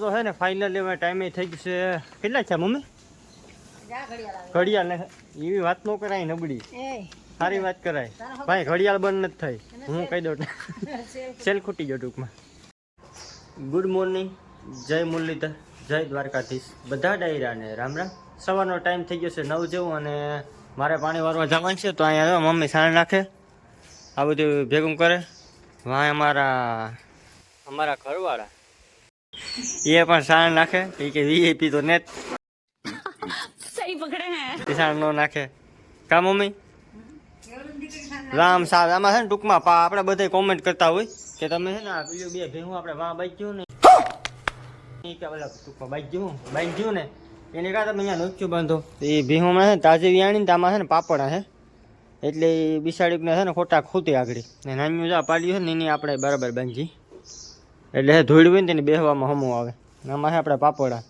તો હે ને ફાઇનલ લેવા ટાઈમે થઈ ગયું છે. કેટલા છે મમ્મી? ઘડિયાળ ને એવી વાત ન કરાય નબળી. સારી વાત કરાય. ભાઈ ઘડિયાળ બંધ નથી થઈ. હું કહી દઉં સેલ ખૂટી ગયો ટૂંકમાં. ગુડ મોર્નિંગ જય મુરલીધર. જય દ્વારકાધીશ. બધા ડાયરાને રામ રામ. સવારનો ટાઈમ થઈ ગયો છે નવ જેવું અને મારે પાણી વારવા જવાનું છે તો અહીંયા મમ્મી સાણ નાખે. આ બધું ભેગું કરે. વાય અમારા અમારા ઘરવાળા. એ પણ સાણ નાખે એ કે વીઆઈપી તો ને સહી પકડે હે સાણ ન નાખે કા મમ્મી રામ સાહેબ આમાં છે ને ટૂંકમાં પા આપણે બધા કોમેન્ટ કરતા હોય કે તમે છે ને આ પેલું બે ભેહું આપણે વાં બાઈ ગયું ને કે ઓલા ટૂંકમાં બાઈ ગયું ને? એને કાં તમે અહીંયા નોચ્યું બાંધો? એ ભેહું છે ને તાજી વિયાણી ને આમાં છે ને પાપડા છે એટલે એ બિસાડીને છે ને ખોટા ખૂતી આગળ. ને નાનું જા પાડ્યું છે ને એની આપણે બરાબર બાંધી. એટલે હોય ને તેને બેહવામાં હમું આવે. આમાં છે આપણે પાપડા.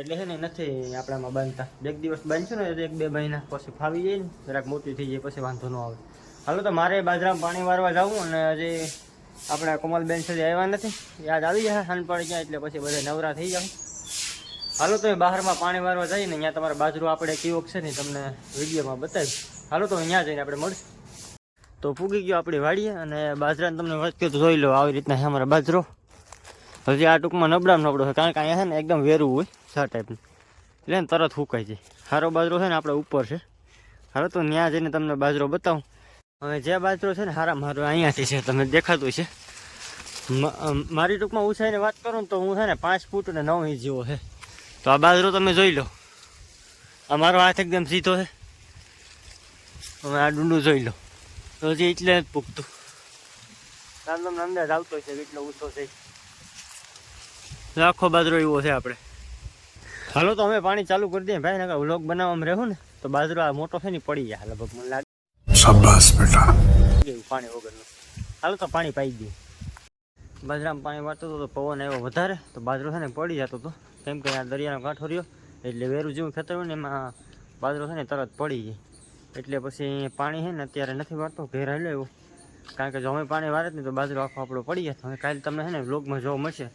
એટલે છે ને નથી આપણામાં બાંધતા એક દિવસ બાંધશું ને એક બે મહિના પછી ફાવી જાય ને, જરાક મોટી થઈ જાય પછી વાંધો ન આવે. હાલો તો મારે બાજરામાં પાણી વારવા જવું અને હજી આપણે કોમલબેન સુધી આવ્યા નથી. યાદ આવી જાય સાંજ પડી જાય એટલે પછી બધા નવરા થઈ જાવ હાલો તો બહારમાં પાણી વારવા જઈએ ને ત્યાં તમારે બાજરો આપણે કેવો છે ને તમને વિડીયોમાં બતાવી હાલો તો અહીંયા જઈને આપણે મળશું. તો ફૂગી ગયો આપણી વાડીએ અને બાજરાને તમને તો જોઈ લો આવી રીતના છે અમારો બાજરો. હજી આ ટૂંકમાં નબળામાં નબળો છે કારણ કે અહીંયા છે ને એકદમ વેરું હોય સા ટાઈપનું એટલે ને તરત હુકાઈ જાય. સારો બાજરો છે ને આપણે ઉપર છે. હારો તો ત્યાં જઈને તમને બાજરો બતાવું. હવે જે બાજરો છે ને હારા મારો અહીંયાથી છે, તમને દેખાતું છે મારી ટૂંકમાં ઊંચાઈને વાત કરું તો હું છે ને પાંચ ફૂટ ને નવ ઇંચ જેવો છે. તો આ બાજરો તમે જોઈ લો. આ મારો હાથ એકદમ સીધો છે. હવે આ ડુંડું જોઈ લો. તો હજી એટલે જ પૂગતું. તમને અંદાજ આવતો છે એટલો ઊંચો છે. લાખો બાજરો એવો છે આપણે. હાલો તો અમે પાણી ચાલુ કરી દઈએ ભાઈ નકા વ્લોગ બનાવવામાં રહેવું ને તો બાજરો આ મોટો છે ને પડી જાય. લગભગ મને લાગે. શાબાશ બેટા. પાણી વગરનું. હાલો તો પાણી પાઈ ગયું બાજરામાં પાણી વાળતો હતો તો પવન આવ્યો વધારે તો બાજરો છે ને પડી જતો હતો કેમ કે આ દરિયાનો કાંઠો રહ્યો એટલે વેરું જેવું ખેતર હોય ને એમાં બાજરો છે ને તરત પડી જાય. એટલે પછી પાણી છે ને અત્યારે નથી વાળતો ઘેર લેવો કારણ કે જો અમે પાણી વારે ને તો બાજરો આખો આપણો પડી જાય. કાલે તમને છે ને વ્લોગમાં જોવા મળશે.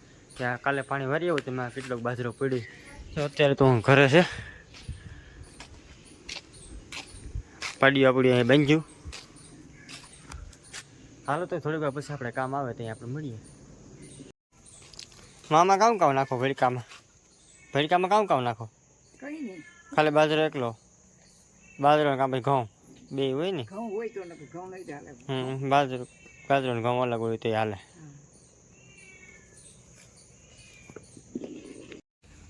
આ કાલે પાણી વારી આવું તેમાં કેટલોક બાજરો પડી તો અત્યારે તો હું ઘરે છે. પાડ્યું આપણી અહીં બાંધ્યું. હાલો તો થોડીક વાર પછી આપણે કામ આવે ત્યાં આપણે મળીએ. મામા કામ કામ નાખો ભડકામાં ભેડકામાં કામ કામ નાખો? ખાલી બાજરો એકલો? બાજરો કાં પછી ઘઉં? બે હોય ને? ઘઉં હોય તો ઘઉં નહીં ચાલે. હમ બાજરો બાજરો ને ઘઉં અલગ હોય તો હાલે.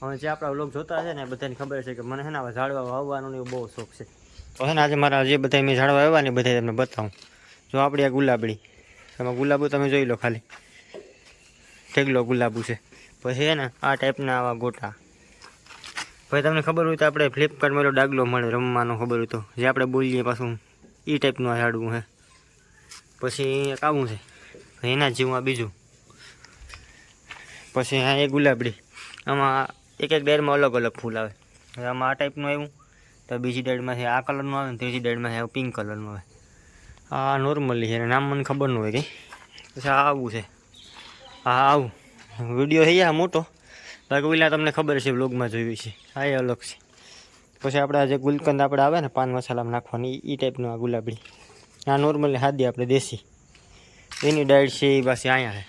હવે જે આપણા લોક જોતા છે ને બધાને ખબર છે કે મને છે ને આવા ઝાડવા વાવવાનો ને બહુ શોખ છે. તો છે ને આજે મારા જે બધા મેં ઝાડવા વાવ્યા ને બધા તમને બતાવું. જો આપણી આ ગુલાબડી. એમાં ગુલાબો તમે જોઈ લો ખાલી. ઢેગલો ગુલાબુ છે. પછી છે ને આ ટાઈપના આવા ગોટા. પછી તમને ખબર હોય તો આપણે ફ્લિપકાર્ટમાં એલો ડાગલો મળે રમવાનો ખબર હોય તો. જે આપણે બોલીએ પાછું. એ ટાઈપનું આ ઝાડવું છે પછી એક આવું છે. એના જેવું બીજું. પછી આ એ ગુલાબડી. આમાં એક એક ડેરમાં અલગ અલગ ફૂલ આવે. હવે આમાં આ ટાઈપનું આવ્યું. તો બીજી ડાયરમાંથી આ કલરનું આવે ને ત્રીજી ડાયરમાંથી આવે પિંક કલરનું આવે. આ નોર્મલી છે નામ મને ખબર ન હોય કંઈ. પછી આ આવું છે. આ આવું. વીડિયો છે આ મોટો. બાકી ઓલા તમને ખબર છે બ્લોગમાં જોયું છે. આ એ અલગ છે. પછી આપણે આ જે ગુલકંદ આપણે આવે ને, પાન મસાલામાં નાખવાની એ ટાઈપનું આ ગુલાબડી આ નોર્મલી હાદી આપણે દેશી. એની ડાયટ છે, એ પાછી અહીંયા છે.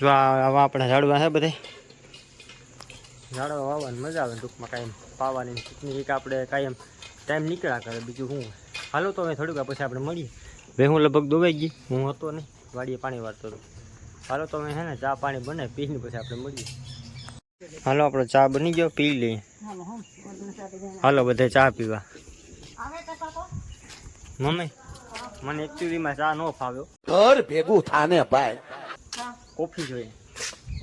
જો આ આપણા ઝાડવા છે બધે ઝાડવા વાવવાની મજા આવે ટૂંકમાં કાંઈ પાવાની પિકનિક આપણે કાયમ ટાઈમ નીકળ્યા કરે બીજું શું? હાલો તો હવે થોડુંક પછી આપણે મળીએ. હવે હું લગભગ દોવાઈ ગઈ. હું હતો નહીં વાડીએ પાણી વાળતો હતો. હાલો તો અમે હે ને ચા પાણી બને પીને પછી આપણે મળીએ. હાલો આપણો ચા બની ગયો પી લઈએ. હાલો બધે ચા પીવા. મમ્મી મને એકચ્યુઅલીમાં ચા ન ફાવ્યો. ઘર ભેગું થાને ભાઈ. કોફી જોઈએ.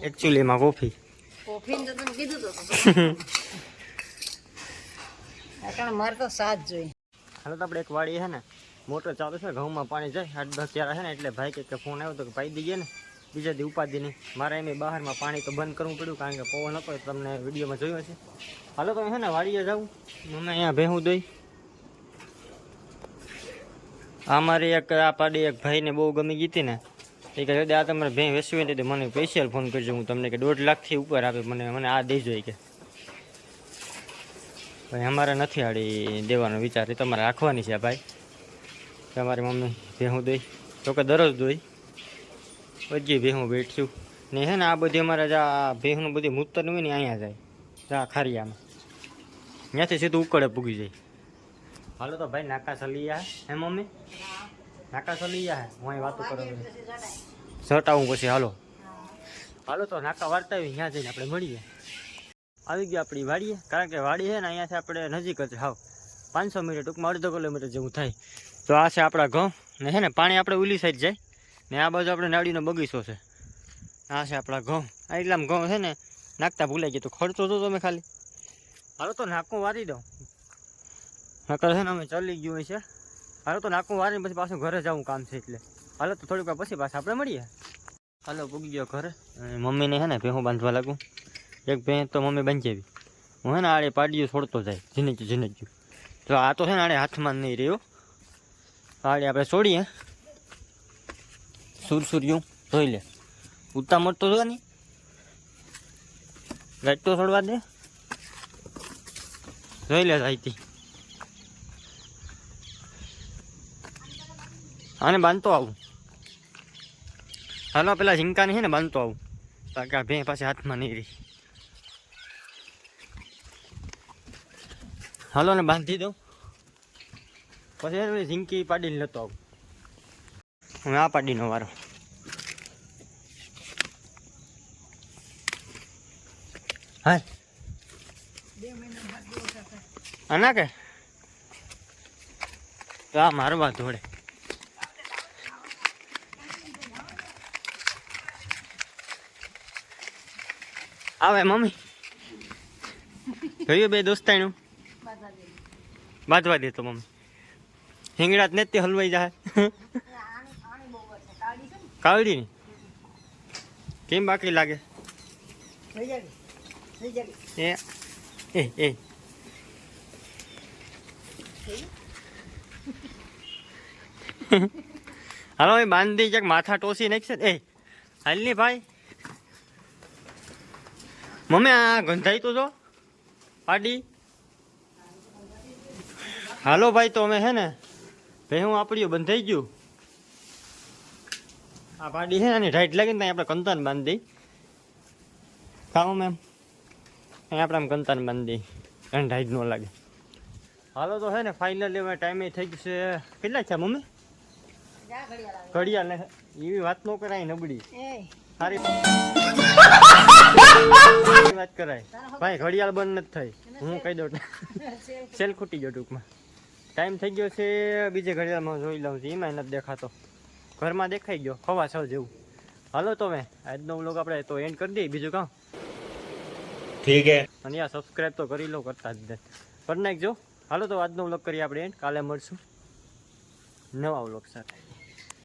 એકચ્યુઅલીમાં કોફી. તો તમે કીધું તો કારણ મારે તો સાત જોઈ હાલો તો આપણે એક વાડી છે ને મોટર ચાલુ છે ઘઉંમાં પાણી જાય આઠ દસ ત્યારે છે ને એટલે ભાઈ કે ફોન આવ્યો તો કે પાઈ દઈએ ને બીજા દી ઉપાધિ નહીં. મારે એમ બહારમાં પાણી તો બંધ કરવું પડ્યું કારણ કે પવન હતો તમને વિડીયોમાં જોયો છે હાલો તો છે ને વાડીએ જાઉં મને અહીંયા ભેહું દઈ. આ મારી એક આ પાડી એક ભાઈને બહુ ગમી ગઈ હતી ને એ કહે આ તમારે ભેં વેચવી હોય તો મને સ્પેશિયલ ફોન કરજો. હું તમને કે દોઢ લાખથી ઉપર આપે, મને મને આ દેજો કે ભાઈ અમારે નથી આડી દેવાનો વિચાર, એ તમારે રાખવાની છે ભાઈ. તમારી મમ્મી ભેહું દોઈ તો કે દરરોજ દોઈ. બધી ભેહું બેઠશું ને હે ને આ બધી અમારે જે આ ભેહું બધી મૂતર હોય ને અહીંયા જાય, જા ખારિયામાં. ત્યાંથી સીધું ઉકળે પૂગી જાય. હાલો તો ભાઈ નાકા સલિયા. હે મમ્મી? નાકા સલિયા હે. હું વાતો કરું સટાવું પછી હાલો. હાલો તો નાકા વાર્તા આવી ત્યાં જઈને આપણે મળીએ. આવી ગયો આપણી વાડીએ કારણ કે વાડી છે ને અહીંયાથી આપણે નજીક જ હાવ પાંચસો મીટર ટૂંકમાં અડધો કિલોમીટર જેવું થાય. તો આ છે આપણા ઘઉં ને છે ને પાણી આપણે ઉલી સાઈડ જાય ને આ બાજુ આપણે નાળીનો બગીચો છે. આ છે આપણા ઘઉં. આ એટલામાં ઘઉં છે ને નાખતા ભૂલાઈ ગયું. તો ખર્ચો તો તમે ખાલી. હાલો તો નાકું વારી દઉં. નકર છે ને અમે ચાલી ગયું હોય છે. હાલો તો નાકું વારીને પછી પાછું ઘરે જવું કામ છે એટલે. હાલો તો થોડીક વાર પછી પાછા આપણે મળીએ. હાલો, પૂગી ગયો ઘરે. અને મમ્મીને છે ને ભેહું બાંધવા લાગું. એક ભેં તો મમ્મી બાંધી આવી હું છે ને આડે પાડીયું છોડતો જાય ઝીનજ્યું ઝીનજ્યું તો આ તો છે ને આડે હાથમાં નહીં રહ્યો. આડે આપણે છોડીએ. સુરસુર્યું ધોઈ લે. ઉતા મળતો જો નહીં. ગાઈડ તો છોડવા દે. જોઈ લે સાહિત્ય આને બાંધતો આવું. હાલો પેલા ઝીંકાને છે ને બાંધતો આવું. કારણ કે આ ભેં પાસે હાથમાં નહીં રહી. હાલો ને બાંધી દઉં. પછી ઝીંકી પાડીને લેતો આવું. હું આ પાડીનો વારો. હા આના કે? આ મારવા ધોડે આવે, મમ્મી. જોયું બે દોસ્તાણું બાંધવા દે તો, મમ્મી. હિંગડા ને તે હલવાઈ જાય કાવડી ની? કેમ બાકી લાગે? એ એ એ. હાલો, એ બાંધી ક્યાંક માથા ટોસી નાખશે? એ, હાલની ભાઈ. મમ્મી આ ગંધાઈ તો જો. પાડી. હાલો ભાઈ તો અમે હે ને ભાઈ હું આપડ્યું બંધાઈ ગયું. આ પાડી છે ને આની ઢાઈટ લાગીને ત્યાં આપણે કંતાન બાંધી કામ મેમ. અહીં આપણે આમ કંતાન બાંધી એને ઢાઈટ ન લાગે. હાલો તો છે ને ફાઇનલી હવે ટાઈમે થઈ ગયું છે. કેટલા છે મમ્મી? ઘડિયાળ એવી વાત ન કરાય નબળી સારી વાત કરાય. ભાઈ ઘડિયાળ બંધ નથી થઈ. હું કહી દઉં સેલ ખૂટી ગયો ટૂંકમાં. ટાઈમ થઈ ગયો છે બીજે ઘડિયાળમાં જોઈ લઉં છું. એમાં નથી દેખાતો. ઘરમાં દેખાઈ ગયો ખવા છ જેવું. હાલો તો મેં આજનો વ્લોગ આપણે તો એન્ડ કરી દઈએ. બીજું કામ ઠીક હે. અને યાર સબસ્ક્રાઇબ તો કરી લો કરતા જ કરી નાખજો હાલો તો આજનો વ્લોગ કરીએ આપણે એન્ડ કાલે મળશું. નવા વ્લોગ સાથે.